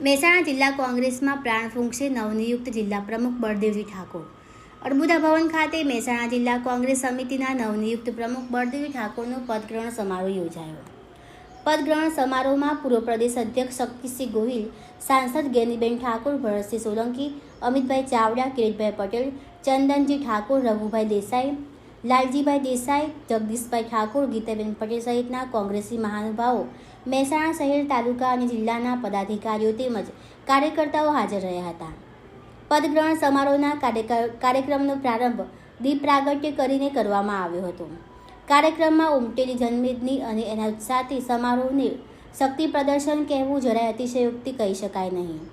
મહેસાણા જિલ્લા કોંગ્રેસમાં પ્રાણ ફૂંકશે નવનિયુક્ત જિલ્લા પ્રમુખ બળદેવજી ઠાકોર. અર્બુદા ભવન ખાતે મહેસાણા જિલ્લા કોંગ્રેસ સમિતિના નવનિયુક્ત પ્રમુખ બળદેવજી ઠાકોરનો પદગ્રહણ સમારોહ યોજાયો. પદગ્રહણ સમારોહમાં પૂર્વ પ્રદેશ અધ્યક્ષ શક્તિસિંહ ગોહિલ, સાંસદ ગેનીબેન ઠાકોર, ભરતસિંહ સોલંકી, અમિતભાઈ ચાવડા, કિરીટભાઈ પટેલ, ચંદનજી ઠાકોર, રઘુભાઈ દેસાઈ લાલજીભાઈ દેસાઈ, જગદીશભાઈ ઠાકોર, ગીતાબેન પટેલ સહિતના કોંગ્રેસી મહાનુભાવો મહેસાણા શહેર, તાલુકા અને જિલ્લાના પદાધિકારીઓ તેમજ કાર્યકર્તાઓ હાજર રહ્યા હતા. પદગ્રહણ સમારોહના કાર્યક્રમનો પ્રારંભ દીપ પ્રાગટ્ય કરીને કરવામાં આવ્યો હતો. કાર્યક્રમમાં ઉમટેલી જન્મેદની અને એના ઉત્સાહથી સમારોહને શક્તિ પ્રદર્શન કહેવું જરાય અતિશયોક્તિ કહી શકાય નહીં.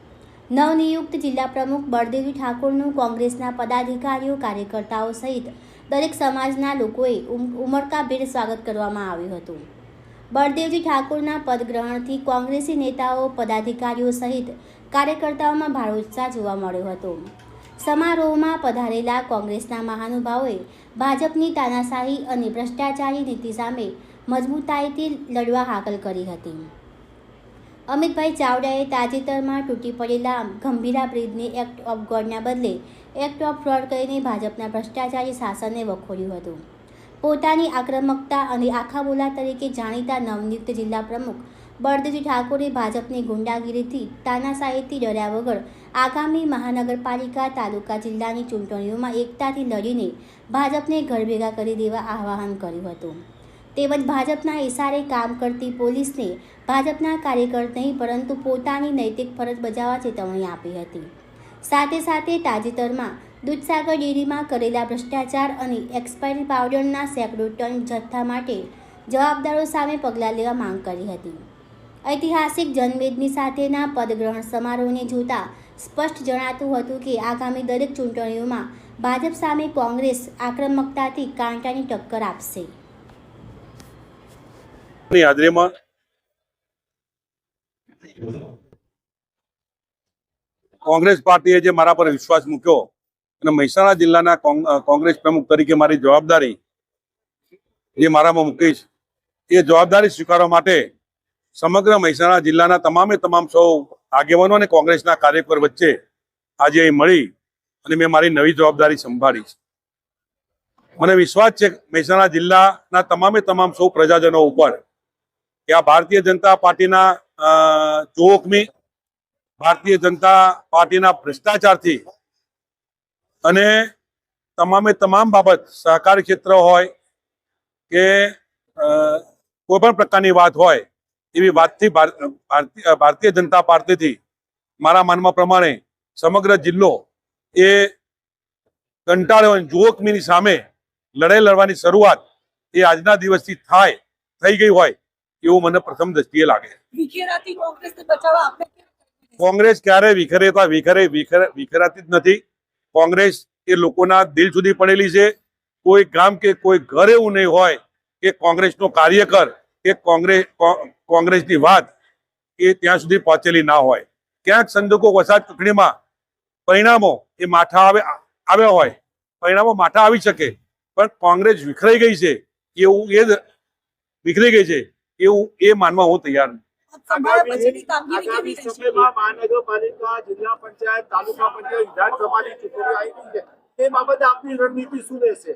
નવનિયુક્ત જિલ્લા પ્રમુખ બળદેવી ઠાકોરનું કોંગ્રેસના પદાધિકારીઓ, કાર્યકર્તાઓ સહિત દરેક સમાજના લોકોએ ઉમ- ઉમળકાભેર સ્વાગત કરવામાં આવ્યું હતું. બળદેવજી ઠાકોરના પદગ્રહણથી કોંગ્રેસી નેતાઓ, પદાધિકારીઓ સહિત કાર્યકર્તાઓમાં ભારે ઉત્સાહ જોવા મળ્યો હતો. સમારોહમાં પધારેલા કોંગ્રેસના મહાનુભાવોએ ભાજપની તાનાશાહી અને ભ્રષ્ટાચારી નીતિ સામે મજબૂતાઈથી લડવા હાકલ કરી હતી. અમિતભાઈ ચાવડાએ તાજેતરમાં તૂટી પડેલા ગંભીરા બ્રિજને એક્ટ ઓફ ગોડના બદલે એક્ટ ઓફ ફ્રોડ કરીને ભાજપના ભ્રષ્ટાચારી શાસનને વખોડ્યું હતું. પોતાની આક્રમકતા અને આખા બોલા તરીકે જાણીતા નવનિયુક્ત જિલ્લા પ્રમુખ બળદેવજી ઠાકોરે ભાજપની ગુંડાગીરીથી, તાનાશાહીથી ડર્યા વગર આગામી મહાનગરપાલિકા, તાલુકા જિલ્લાની ચૂંટણીઓમાં એકતાથી લડીને ભાજપને ઘરભેગા કરી દેવા આહ્વાન કર્યું હતું. તેમજ ભાજપના ઇશારે કામ કરતી પોલીસને ભાજપના કાર્યકર નહીં, પરંતુ પોતાની નૈતિક ફરજ બજાવવા ચેતવણી આપી હતી. સાથે સાથે તાજેતરમાં દૂધસાગર ડેરીમાં કરેલા ભ્રષ્ટાચાર અને એક્સપાયરી પાવડરના સેંકડો ટન જથ્થા માટે જવાબદારો સામે પગલાં લેવા માંગ કરી હતી. ઐતિહાસિક જનમેદની સાથેના પદગ્રહણ સમારોહને જોતા સ્પષ્ટ જણાતું હતું કે આગામી દરેક ચૂંટણીઓમાં ભાજપ સામે કોંગ્રેસ આક્રમકતાથી કાંટાની ટક્કર આપશે. હાજરીમાં કોંગ્રેસ પાર્ટીએ જે મારા પર વિશ્વાસ મૂક્યો અને મહેસાણા જિલ્લાના કોંગ્રેસ પ્રમુખ તરીકે મારી જવાબદારી જે મારામાં મૂકીશ, એ જવાબદારી સ્વીકારવા માટે સમગ્ર મહેસાણા જિલ્લાના તમામે તમામ સૌ આગેવાનો અને કોંગ્રેસના કાર્યકર વચ્ચે આજે અહીં મળી અને મેં મારી નવી જવાબદારી સંભાળી મને વિશ્વાસ છે મહેસાણા જિલ્લાના તમામે તમામ સૌ પ્રજાજનો ઉપર કે આ ભારતીય જનતા પાર્ટીના જોખમી ભારતીય જનતા પાર્ટીના ભ્રષ્ટાચારથી અને તમામે તમામ બાબત સહકારી ક્ષેત્ર હોય કે કોઈ પણ પ્રકારની વાત હોય એવી વાતથી ભારતીય જનતા પાર્ટીથી મારા માનવા પ્રમાણે સમગ્ર જિલ્લો એ કંટાળ્યો જોખમીની સામે લડાઈ લડવાની શરૂઆત એ આજના દિવસથી થાય, થઈ ગઈ હોય એવું મને પ્રથમ દ્રષ્ટિએ લાગે કોંગ્રેસ ક્યારે વિખરે વિખર વિખરાતી જ નથી. કોંગ્રેસ એ લોકોના દિલ સુધી પડેલી છે. કોઈ ગામ કે કોઈ ઘર એવું નહીં હોય કે કોંગ્રેસનો કાર્યકર, કે કોંગ્રેસ કોંગ્રેસની વાત એ ત્યાં સુધી પહોંચેલી ના હોય. ક્યાંક સંજોગો વસાત ચૂંટણીમાં પરિણામો એ માઠા આવે, આવ્યા હોય. પરિણામો માઠા આવી શકે. પણ કોંગ્રેસ વિખરાઈ ગઈ છે. એવું એ વિખરાઈ ગઈ છે. એવું એ માનવા હું તૈયાર નથી. પદ સંભાળ્યા પછીની કામગીરી આગામી સમયમાં મહાનગરપાલિકા જિલ્લા પંચાયત તાલુકા પંચાયત વિધાનસભાની ચૂંટણીઓ આવી રહી છે. તે બાબતે આપની રણનીતિ શું રહેશે?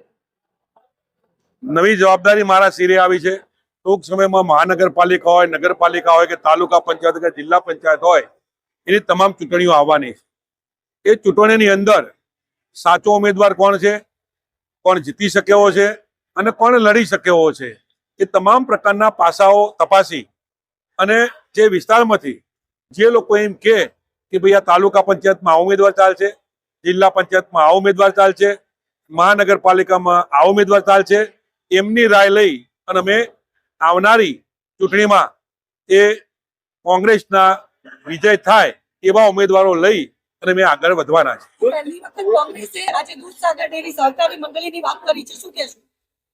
નવી જવાબદારી મારા શિરે આવી છે. ટૂંક સમયમાં મહાનગરપાલિકા હોય નગરપાલિકા હોય કે તાલુકા પંચાયત કે જિલ્લા પંચાયત હોય એની તમામ ચૂંટણીઓ આવવાની છે. એ ચૂંટણીની અંદર સાચો ઉમેદવાર કોણ છે? કોણ જીતી શક્યો છે? અને કોણ લડી શક્યો છે? એ તમામ પ્રકારના પાસાઓ તપાસી અને જે વિસ્તારમાંથી જે લોકો એમ કે કે ભાઈ આ તાલુકા પંચાયતમાં આ ઉમેદવાર ચાલશે જિલ્લા પંચાયતમાં આ ઉમેદવાર ચાલશે મહાનગરપાલિકામાં આ ઉમેદવાર ચાલશે એમની રાય લઈ અને અમે આવનારી ચૂંટણીમાં એ કોંગ્રેસના વિજય થાય એવા ઉમેદવારો લઈ અને મેં આગળ વધવાના છે.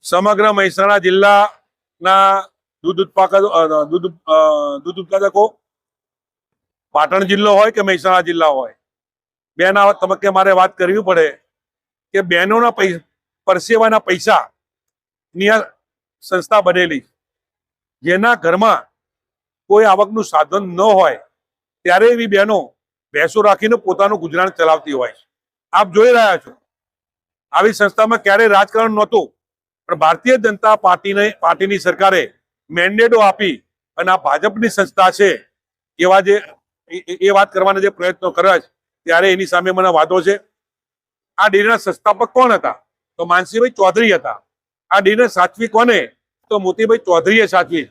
સમગ્ર મહેસાણા જિલ્લાના દૂધ ઉત્પાદકો દૂધ દૂધ ઉત્પાદકો, પાટણ જિલ્લો હોય કે મહેસાણા જિલ્લા હોય? બેના તબક્કે મારે વાત કરવી પડે કે બહેનોના પરસેવાના પૈસા ની આ સંસ્થા બનેલી. જેના ઘરમાં કોઈ આવકનું સાધન ન હોય, ત્યારે એવી બહેનો ભેંસો રાખીને પોતાનું ગુજરાન ચલાવતી હોય છે. આપ જોઈ રહ્યા છો. આવી સંસ્થામાં ક્યારેય રાજકારણ નહોતું. પણ ભારતીય જનતા પાર્ટીને, પાર્ટીની સરકારે મેન્ડેટો આપી અને આ ભાજપની સંસ્થા છે, એવા જે, એ- વાત કરવાના જે પ્રયત્નો કર્યા છે, ત્યારે એની સામે મને વાદો છે. આ ડેરીના સંસ્થાપક કોણ હતા? તો માનસીભાઈ ચૌધરી હતા. આ ડેરીને સાચવી કોને? તો મોતીભાઈ ચૌધરીએ સાચવી.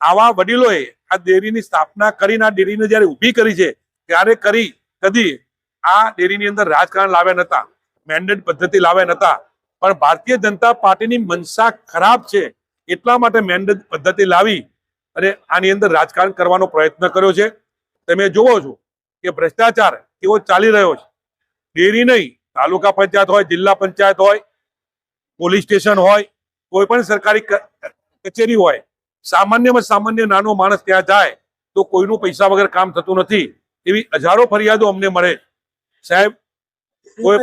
આવા વડીલોએ આ ડેરીની સ્થાપના કરીને આ ડેરીને જ્યારે ઊભી કરી છે, ત્યારે કરી કદી આ ડેરીની અંદર રાજકારણ લાવ્યા નતા મેન્ડેટ પદ્ધતિ લાવ્યા નતા. પણ ભારતીય જનતા પાર્ટીની મનસા ખરાબ છે. એટલા માટે મેન્ડેટ પદ્ધતિ લાવી અને આની અંદર રાજકારણ કરવાનો પ્રયત્ન કર્યો છે. તમે જુઓ છો કે ભ્રષ્ટાચાર કેવો ચાલી રહ્યો છે. ડેરી નહીં તાલુકા પંચાયત હોય જિલ્લા પંચાયત હોય પોલીસ સ્ટેશન હોય કોઈ પણ સરકારી કચેરી હોય સામાન્યમાં સામાન્ય નાનો માણસ ત્યાં જાય તો કોઈનું પૈસા વગર કામ થતું નથી. એવી હજારો ફરિયાદો અમને મળે સાહેબ કોઈ?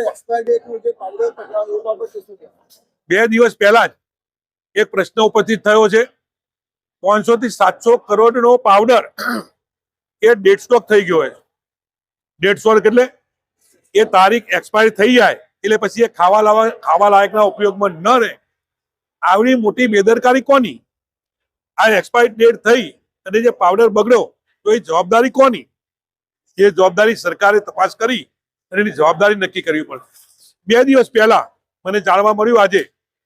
બે દિવસ પહેલા જ એક પ્રશ્ન ઉપસ્થિત થયો છે. પાંચસો થી સાતસો કરોડ નો પાવડર એ ડેડ સ્ટોક થઈ ગયો છે ડેડ સ્ટોક એટલે એ તારીખ એક્સપાયર થઈ જાય એટલે પછી એ ખાવા લાવા, ખાવા લાયકના ઉપયોગમાં ન રહે. આવડી મોટી બેદરકારી કોની? આ એક્સપાયર ડેટ થઈ અને જે પાવડર બગડ્યો, તો એ જવાબદારી કોની? એ જવાબદારી સરકારે તપાસ કરી અને એની જવાબદારી નક્કી કરવી પડશે. બે દિવસ પહેલા મને જાણવા મળ્યું આજે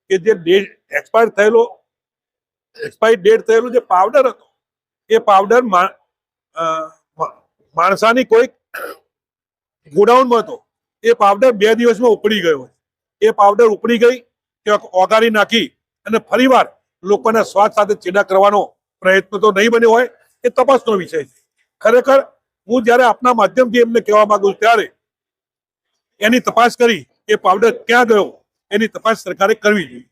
કે જે ડેટ એક્સપાયર થયેલો એક્સપાયર ડેટ થયેલો જે પાવડર હતો, એ પાવડર માણસાની કોઈ ગોડાઉનમાં હતો. એ પાવડર બે દિવસમાં ઉપડી ગયો. એ પાવડર ઉપડી ગઈ કે ઓગાળી નાખી અને ફરીવાર લોકોના સ્વાદ સાથે ચેડા કરવાનો પ્રયત્ન તો નહીં બન્યો હોય, એ તપાસનો વિષય છે. ખરેખર, હું જ્યારે આપના માધ્યમથી એમને કહેવા માંગુ ત્યારે એની તપાસ કરી, એ પાવડર ક્યાં ગયો? એની તપાસ સરકારે કરવી જોઈએ.